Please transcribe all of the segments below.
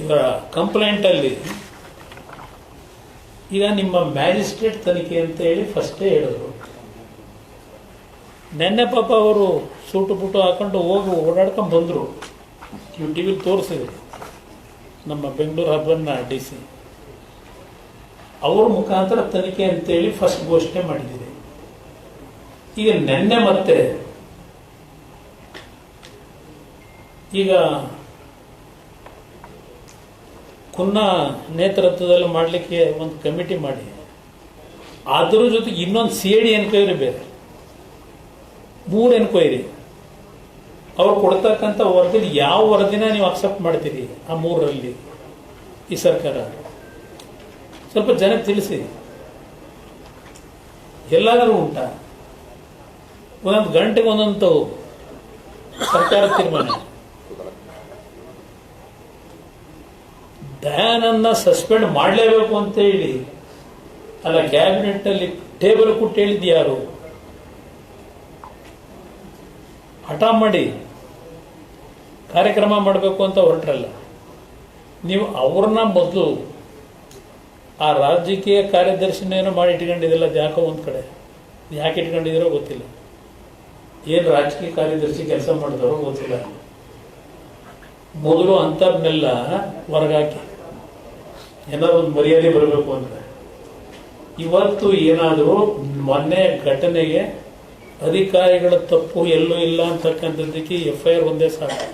ಇವರ ಕಂಪ್ಲೇಂಟಲ್ಲಿ ಈಗ ನಿಮ್ಮ ಮ್ಯಾಜಿಸ್ಟ್ರೇಟ್ ತನಿಖೆ ಅಂತ ಹೇಳಿ ಫಸ್ಟೇ ಹೇಳಿದ್ರು. ನೆನ್ನೆ ಪಾಪ ಅವರು ಸೂಟು ಪುಟು ಹಾಕೊಂಡು ಹೋಗಿ ಓಡಾಡ್ಕೊಂಡು ಬಂದರು. ನೀವು ಟಿ ವಿಲಿ ತೋರಿಸಿದ್ರು ನಮ್ಮ ಬೆಂಗಳೂರು ಹಬ್ಬನ ಡಿ ಸಿ ಅವ್ರ ಮುಖಾಂತರ ತನಿಖೆ ಅಂತೇಳಿ ಫಸ್ಟ್ ಘೋಷಣೆ ಮಾಡಿದ್ದೀರಿ ಈಗ ನೆನ್ನೆ ಮತ್ತೆ ಈಗ ಕುನ್ನ ನೇತೃತ್ವದಲ್ಲಿ ಮಾಡಲಿಕ್ಕೆ ಒಂದು ಕಮಿಟಿ ಮಾಡಿ. ಅದ್ರ ಜೊತೆಗೆ ಇನ್ನೊಂದು ಸಿ ಡಿ ಎನ್ಕ್ವೈರಿ ಬೇರೆ. ಮೂರು ಎನ್ಕ್ವೈರಿ. ಅವ್ರು ಕೊಡ್ತಕ್ಕಂಥ ವರದಿಲಿ ಯಾವ ವರದಿನ ನೀವು ಅಕ್ಸೆಪ್ಟ್ ಮಾಡ್ತೀರಿ ಆ ಮೂರರಲ್ಲಿ ಈ ಸರ್ಕಾರ? ಸ್ವಲ್ಪ ಜನಕ್ಕೆ ತಿಳಿಸಿ. ಎಲ್ಲಾದರೂ ಉಂಟಾ? ಒಂದೊಂದು ಗಂಟೆಗೆ ಒಂದೊಂದು ಸರ್ಕಾರ ತೀರ್ಮಾನ. ದಯಾನನ್ನ ಸಸ್ಪೆಂಡ್ ಮಾಡಲೇಬೇಕು ಅಂತ ಹೇಳಿ. ಅಲ್ಲ ಕ್ಯಾಬಿನೆಟ್ ಅಲ್ಲಿ ಟೇಬಲ್ ಕೊಟ್ಟು ಹೇಳಿದ್ದು ಯಾರು? ಹಠ ಮಾಡಿ. ಕಾರ್ಯಕ್ರಮ ಮಾಡಬೇಕು ಅಂತ ಹೊರಟ್ರಲ್ಲ. ನೀವು ಅವ್ರನ್ನ ಮೊದಲು ಆ ರಾಜಕೀಯ ಕಾರ್ಯದರ್ಶಿನೇನೋ ಮಾಡಿ ಇಟ್ಕೊಂಡಿದ್ದಿಲ್ಲ ಯಾಕೋ ಒಂದು ಕಡೆ. ಯಾಕೆ ಇಟ್ಕೊಂಡಿದ್ದೀರೋ ಗೊತ್ತಿಲ್ಲ. ಏನು ರಾಜಕೀಯ ಕಾರ್ಯದರ್ಶಿ ಕೆಲಸ ಮಾಡಿದವರು ಗೊತ್ತಿಲ್ಲ. ಮೊದಲು ಅಂಥವ್ರನ್ನೆಲ್ಲ ಹೊರಗಾಕಿ. ಏನಾದ್ರು ಒಂದು ಮರ್ಯಾದೆ ಬರಬೇಕು ಅಂದರೆ ಇವತ್ತು ಏನಾದರೂ ಮೊನ್ನೆ ಘಟನೆಗೆ ಅಧಿಕಾರಿಗಳ ತಪ್ಪು ಎಲ್ಲೂ ಇಲ್ಲ ಅಂತಕ್ಕಂಥದ್ದಕ್ಕೆ ಎಫ್ ಐ ಆರ್ ಒಂದೇ ಸಾಕು.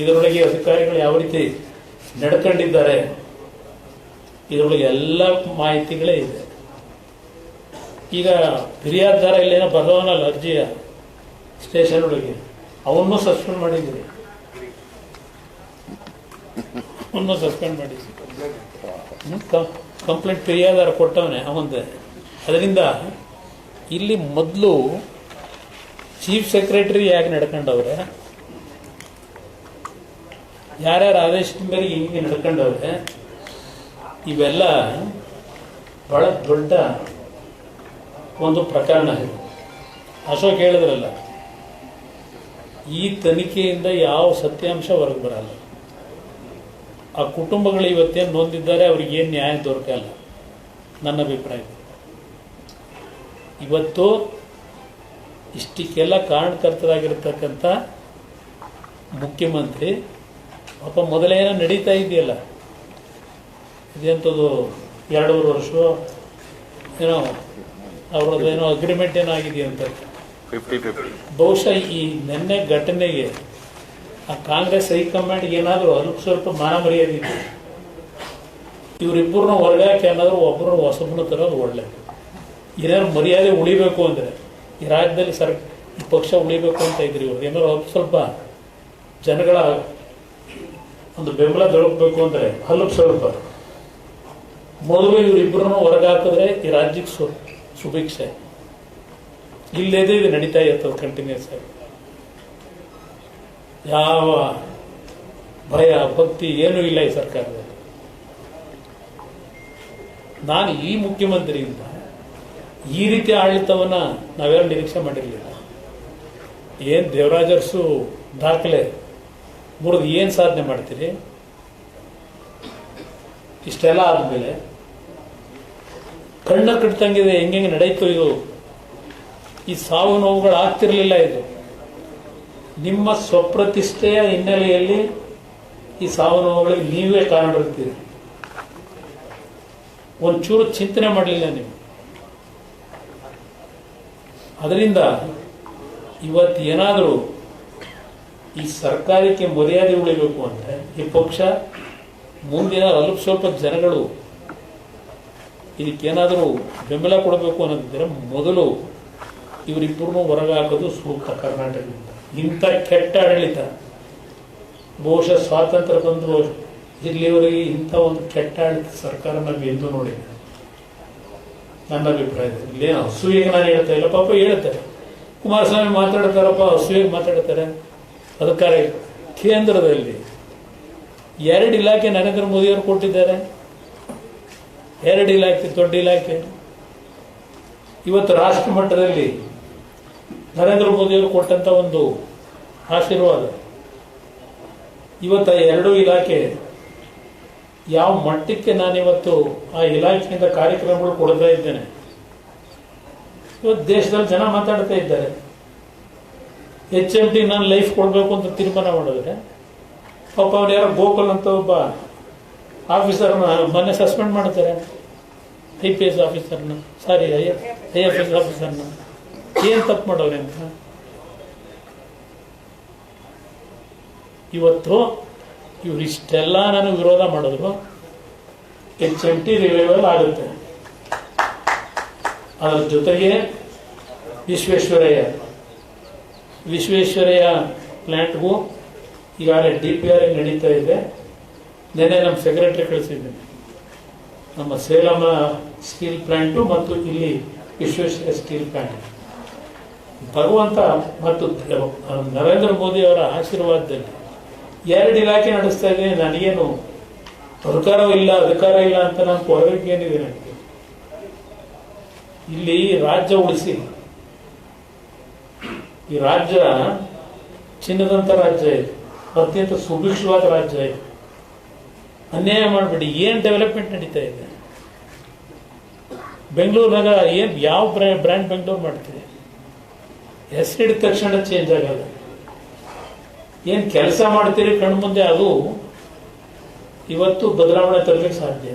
ಇದರೊಳಗೆ ಅಧಿಕಾರಿಗಳು ಯಾವ ರೀತಿ ನಡ್ಕೊಂಡಿದ್ದಾರೆ ಇದರೊಳಗೆ ಎಲ್ಲ ಮಾಹಿತಿಗಳೇ ಇದೆ. ಈಗ ಫಿರ್ಯಾದಾರ ಇಲ್ಲೇನೋ ಬರೋನಲ್ಲ ಅರ್ಜಿಯ ಸ್ಟೇಷನ್ ಒಳಗೆ, ಅವನ್ನೂ ಸಸ್ಪೆಂಡ್ ಮಾಡಿದ್ದೀರಿ ಅವನ್ನೂ ಸಸ್ಪೆಂಡ್ ಮಾಡಿ ಕಂಪ್ಲೇಂಟ್ ಫಿರ್ಯಾದಾರ ಕೊಟ್ಟವನೇ ಅವಂದೆ ಅದರಿಂದ ಇಲ್ಲಿ ಮೊದಲು ಚೀಫ್ ಸೆಕ್ರೆಟರಿ ಯಾಕೆ ನಡ್ಕೊಂಡವ್ರೆ? ಯಾರ್ಯಾರು ಆದೇಶದ ಮೇಲೆ ಹಿಂಗೆ ನಡ್ಕೊಂಡವ್ರೆ? ಇವೆಲ್ಲ ಬಹಳ ದೊಡ್ಡ ಒಂದು ಪ್ರಕರಣ ಇದು. ಅಶೋಕ್ ಹೇಳಿದ್ರಲ್ಲ, ಈ ತನಿಖೆಯಿಂದ ಯಾವ ಸತ್ಯಾಂಶ ಹೊರಗೆ ಬರಲ್ಲ. ಆ ಕುಟುಂಬಗಳು ಇವತ್ತೇನು ನೊಂದಿದ್ದಾರೆ ಅವ್ರಿಗೆ ಏನು ನ್ಯಾಯ ದೊರಕಲ್ಲ. ನನ್ನ ಅಭಿಪ್ರಾಯ. ಇವತ್ತು ಇಷ್ಟಕ್ಕೆಲ್ಲ ಕಾರಣಕರ್ತರಾಗಿರ್ತಕ್ಕಂಥ ಮುಖ್ಯಮಂತ್ರಿ ಪಾಪ ಮೊದಲೇನೋ ನಡೀತಾ ಇದೆಯಲ್ಲ. ಇದೆಂಥದ್ದು ಎರಡೂವರೆ ವರ್ಷ ಏನೋ ಅವ್ರದ್ದು ಏನೋ ಅಗ್ರಿಮೆಂಟ್ ಏನೋ ಆಗಿದೆಯಂತ. ಬಹುಶಃ ಈ ನಿನ್ನೆ ಘಟನೆಗೆ ಆ ಕಾಂಗ್ರೆಸ್ ಹೈಕಮಾಂಡ್ಗೆ ಏನಾದರೂ ಅಲ್ಪ ಸ್ವಲ್ಪ ಮಾನ ಮರ್ಯಾದೆ ಇದೆ. ಇವರಿಬ್ಬರನ್ನ ಏನಾದರೂ ಒಬ್ಬರನ್ನ ಹೊಸಬನ ತರೋದು ಒಳ್ಳೆ. ಏನಾದ್ರು ಮರ್ಯಾದೆ ಉಳಿಬೇಕು ಅಂದರೆ, ಈ ರಾಜ್ಯದಲ್ಲಿ ಸರ್ ಪಕ್ಷ ಉಳಿಬೇಕು ಅಂತ ಇದ್ರಿ ಇವ್ರು. ಏನಾದ್ರು ಅಲ್ಪ ಸ್ವಲ್ಪ ಜನಗಳ ಒಂದು ಬೆಂಬಲ ದೊರಕಬೇಕು ಅಂದರೆ ಅಲ್ಪ ಸ್ವಲ್ಪ. ಮೊದಲು ಇವರಿಬ್ಬರನ್ನು ಹೊರಗಾಕಿದ್ರೆ ಈ ರಾಜ್ಯಕ್ಕೆ ಸು, ಸುಭಿಕ್ಷೆ. ಇಲ್ಲದೇ ಇದು ನಡೀತಾ ಇರ್ತದೆ ಕಂಟಿನ್ಯೂಸ್ ಆಗಿ. ಯಾವ ಭಯ, ಭಕ್ತಿ ಏನೂ ಇಲ್ಲ ಈ ಸರ್ಕಾರದಲ್ಲಿ. ನಾನು ಈ ಮುಖ್ಯಮಂತ್ರಿಯಿಂದ ಈ ರೀತಿ ಆಡಳಿತವನ್ನ ನಾವೇನು ನಿರೀಕ್ಷೆ ಮಾಡಿರಲಿಲ್ಲ. ಏನು ದೇವರಾಜರ್ಸು ದಾಖಲೆ ಮುರಿದು ಏನು ಸಾಧನೆ ಮಾಡ್ತೀರಿ? ಇಷ್ಟೆಲ್ಲ ಆದ್ಮೇಲೆ ಕಣ್ಣ ಕಟ್ತಂಗಿದೆ ಹೆಂಗೆ ನಡೀತು ಇದು? ಈ ಸಾವು ನೋವುಗಳು ಆಗ್ತಿರ್ಲಿಲ್ಲ ಇದು. ನಿಮ್ಮ ಸ್ವಪ್ರತಿಷ್ಠೆಯ ಹಿನ್ನೆಲೆಯಲ್ಲಿ ಈ ಸಾವು ನೋವುಗಳಿಗೆ ನೀವೇ ಕಾರಣರಿರ್ತೀರಿ ಒಂಚೂರು ಚಿಂತನೆ ಮಾಡಲಿಲ್ಲ ನೀವು. ಅದರಿಂದ ಇವತ್ತು ಏನಾದರೂ ಈ ಸರ್ಕಾರಕ್ಕೆ ಮರ್ಯಾದೆ ಉಳಿಬೇಕು ಅಂದರೆ ಈ ಪಕ್ಷ ಮುಂದಿನ ಅಲ್ಪ ಸ್ವಲ್ಪ ಜನಗಳು ಇದಕ್ಕೇನಾದರೂ ಬೆಂಬಲ ಕೊಡಬೇಕು ಅನ್ನೋದಿದ್ರೆ ಮೊದಲು ಇವರಿಬ್ಬರನ್ನು ಹೊರಗೆ ಹಾಕೋದು ಸೂಕ್ತ ಕರ್ನಾಟಕದಿಂದ. ಇಂಥ ಕೆಟ್ಟ ಆಡಳಿತ, ಬಹುಶಃ ಸ್ವಾತಂತ್ರ್ಯ ಬಂದರು ಇಲ್ಲಿವರೆಗೆ ಇಂಥ ಒಂದು ಕೆಟ್ಟ ಆಡಳಿತ ಸರ್ಕಾರ ನಾವು ಎಂದೂ ನೋಡಿಲ್ಲ ನನ್ನ ಅಭಿಪ್ರಾಯದಲ್ಲಿ ಇಲ್ಲೇನು ಅಸೂಯೆಗೆ ನಾನು ಹೇಳ್ತಾ ಇಲ್ಲ, ಪಾಪ ಹೇಳ್ತಾರೆ. ಕುಮಾರಸ್ವಾಮಿ ಮಾತಾಡ್ತಾರಪ್ಪ, ಅಸೂಯೆಗೆ ಮಾತಾಡ್ತಾರೆ. ಅದಕ್ಕಾಗಿ ಕೇಂದ್ರದಲ್ಲಿ ಎರಡು ಇಲಾಖೆ ನರೇಂದ್ರ ಮೋದಿಯವರು ಕೊಟ್ಟಿದ್ದಾರೆ. ಎರಡು ಇಲಾಖೆ, ದೊಡ್ಡ ಇಲಾಖೆ. ಇವತ್ತು ರಾಷ್ಟ್ರ ಮಟ್ಟದಲ್ಲಿ ನರೇಂದ್ರ ಮೋದಿಯವರು ಕೊಟ್ಟಂತ ಒಂದು ಆಶೀರ್ವಾದ. ಇವತ್ತು ಎರಡೂ ಎರಡು ಇಲಾಖೆ ಯಾವ ಮಟ್ಟಕ್ಕೆ ನಾನಿವತ್ತು ಆ ಇಲಾಖೆಯಿಂದ ಕಾರ್ಯಕ್ರಮಗಳು ಕೊಡ್ತಾ ಇದ್ದೇನೆ. ಇವತ್ತು ದೇಶದಲ್ಲಿ ಜನ ಮಾತಾಡ್ತಾ ಇದ್ದಾರೆ. ಎಚ್ ಎಂ ಟಿ ನಾನು ಲೈಫ್ ಕೊಡಬೇಕು ಅಂತ ತೀರ್ಮಾನ ಮಾಡಿದ್ರೆ, ಪಾಪ ಅವ್ರು ಯಾರೋ ಗೋಕುಲ್ ಅಂತ ಒಬ್ಬ ಆಫೀಸರ್ನ ಮೊನ್ನೆ ಸಸ್ಪೆಂಡ್ ಮಾಡ್ತಾರೆ. I P S ಆಫೀಸರ್ನ sorry I I F S ಆಫೀಸರ್ನ ಏನು ತಪ್ಪು ಮಾಡೋರೆ ಅಂತ? ಇವತ್ತು ಇವ್ರು ಇಷ್ಟೆಲ್ಲ ನಾನು ವಿರೋಧ ಮಾಡಿದ್ರು, ಎಚ್ ಎಂ ಟಿ ರಿವೈವಲ್ ಆಗುತ್ತೆ. ಅದರ ಜೊತೆಗೆ ವಿಶ್ವೇಶ್ವರಯ್ಯ. ವಿಶ್ವೇಶ್ವರಯ್ಯ ಪ್ಲ್ಯಾಂಟ್ಗೂ ಈಗಾಗಲೇ ಡಿ ಪಿ ಆರ್ ನಡೀತಾ ಇದೆ. ನಿನ್ನೆ ನಮ್ಮ ಸೆಕ್ರೆಟರಿ ಕಳಿಸಿದ್ದೀನಿ ನಮ್ಮ ಸೇಲಮ್ಮ ಸ್ಟೀಲ್ ಪ್ಲ್ಯಾಂಟು ಮತ್ತು ಇಲ್ಲಿ ವಿಶ್ವೇಶ್ವರ ಸ್ಟೀಲ್ ಪ್ಲಾಂಟ್. ಭಗವಂತ ಮತ್ತು ನರೇಂದ್ರ ಮೋದಿ ಅವರ ಆಶೀರ್ವಾದದಲ್ಲಿ ಎರಡು ಇಲಾಖೆ ನಡೆಸ್ತಾ ಇದ್ದೀನಿ. ನನಗೇನು ಅಧಿಕಾರ ಇಲ್ಲ ಅಧಿಕಾರ ಇಲ್ಲ ಅಂತ ನಾನು ಕೊರಗಕ್ಕೆ ಏನಿದೆ ನನಗೆ? ಇಲ್ಲಿ ರಾಜ್ಯ ಉಳಿಸಿ. ಈ ರಾಜ್ಯ ಚಿನ್ನದಂತ ರಾಜ್ಯ ಇದೆ. ಅತ್ಯಂತ ಸುಭಿಕ್ಷವಾದ ರಾಜ್ಯ ಇದೆ. ಅನ್ಯಾಯ ಮಾಡಬೇಡಿ. ಏನ್ ಡೆವಲಪ್ಮೆಂಟ್ ನಡೀತಾ ಇದೆ? ಬೆಂಗಳೂರಿನಾಗ ಏನ್ ಯಾವ ಬ್ರ್ಯಾಂಡ್ ಬೆಂಗಳೂರು ಮಾಡ್ತೀರಿ? ಹೆಸರಿಡಿದ ತಕ್ಷಣ ಚೇಂಜ್ ಆಗಲ್ಲ. ಏನು ಕೆಲಸ ಮಾಡ್ತೀರಿ ಕಣ್ಮುಂದೆ ಅದು ಇವತ್ತು ಬದಲಾವಣೆ ತರಲಿಕ್ಕೆ ಸಾಧ್ಯ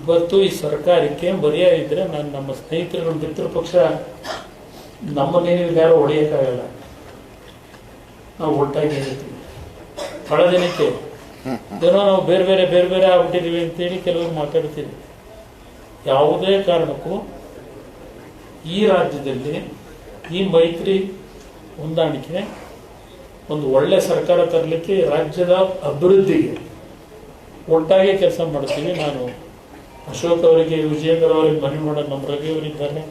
ಇವತ್ತು ಈ ಸರ್ಕಾರಕ್ಕೆ ಮರ್ಯಾದೆ ಇದ್ರೆ ನಾನು ನಮ್ಮ ಸ್ನೇಹಿತರು ನಮ್ಮ ಮಿತ್ರ ಪಕ್ಷ ನಮ್ಮನ್ನೇನು ಯಾರು ಹೊಡೆಯೋಕ್ಕಾಗಲ್ಲ. ನಾವು ಒಟ್ಟಾಗಿ ಹೇಳ್ತೀವಿ. ದಿನಕ್ಕೆ ಏನೋ ನಾವು ಬೇರೆ ಬೇರೆ ಬೇರೆ ಬೇರೆ ಆಗ್ಬಿಟ್ಟಿದೀವಿ ಅಂತೇಳಿ ಕೆಲವರು ಮಾತಾಡ್ತೀವಿ ಯಾವುದೇ ಕಾರಣಕ್ಕೂ ಈ ರಾಜ್ಯದಲ್ಲಿ ಈ ಮೈತ್ರಿ ಹೊಂದಾಣಿಕೆ ಒಂದು ಒಳ್ಳೆ ಸರ್ಕಾರ ತರಲಿಕ್ಕೆ ರಾಜ್ಯದ ಅಭಿವೃದ್ಧಿಗೆ ಒಟ್ಟಾಗಿ ಕೆಲಸ ಮಾಡ್ತೀವಿ. ನಾನು ಅಶೋಕ್ ಅವರಿಗೆ ವಿಜಯೇಂದ್ರ ಅವರಿಗೆ ಮನವಿ ಮಾಡೋದು ನಮ್ಮ ರವಿ ಅವರಿದ್ದಾರೆ.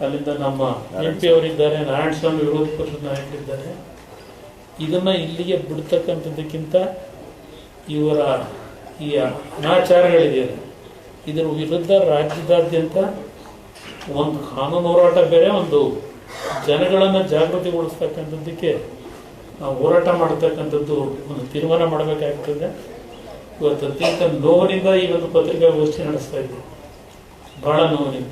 ಅಲ್ಲಿಂದ ನಮ್ಮ ಎಂ ಪಿ ಅವರಿದ್ದಾರೆ. ನಾರಾಯಣ ಸ್ವಾಮಿ ವಿರೋಧ ಪಕ್ಷದ ನಾಯಕರಿದ್ದಾರೆ. ಇದನ್ನು ಇಲ್ಲಿಗೆ ಬಿಡ್ತಕ್ಕಂಥದ್ದಕ್ಕಿಂತ ಇವರ ಈ ಅನಾಚಾರಗಳಿದೆ. ಇದರ ವಿರುದ್ಧ ರಾಜ್ಯದಾದ್ಯಂತ ಒಂದು ಕಾನೂನು ಹೋರಾಟ ಬೇರೆ, ಒಂದು ಜನಗಳನ್ನು ಜಾಗೃತಿಗೊಳಿಸ್ತಕ್ಕಂಥದ್ದಕ್ಕೆ ನಾವು ಹೋರಾಟ ಮಾಡ್ತಕ್ಕಂಥದ್ದು ಒಂದು ತೀರ್ಮಾನ ಮಾಡಬೇಕಾಗ್ತದೆ. ಇವತ್ತು ಅತ್ಯಂತ ನೋವಿನಿಂದ ಈ ಒಂದು ಪತ್ರಿಕಾಗೋಷ್ಠಿ ನಡೆಸ್ತಾ ಇದ್ದೀವಿ ಬಹಳ ನೋವಿನಿಂದ.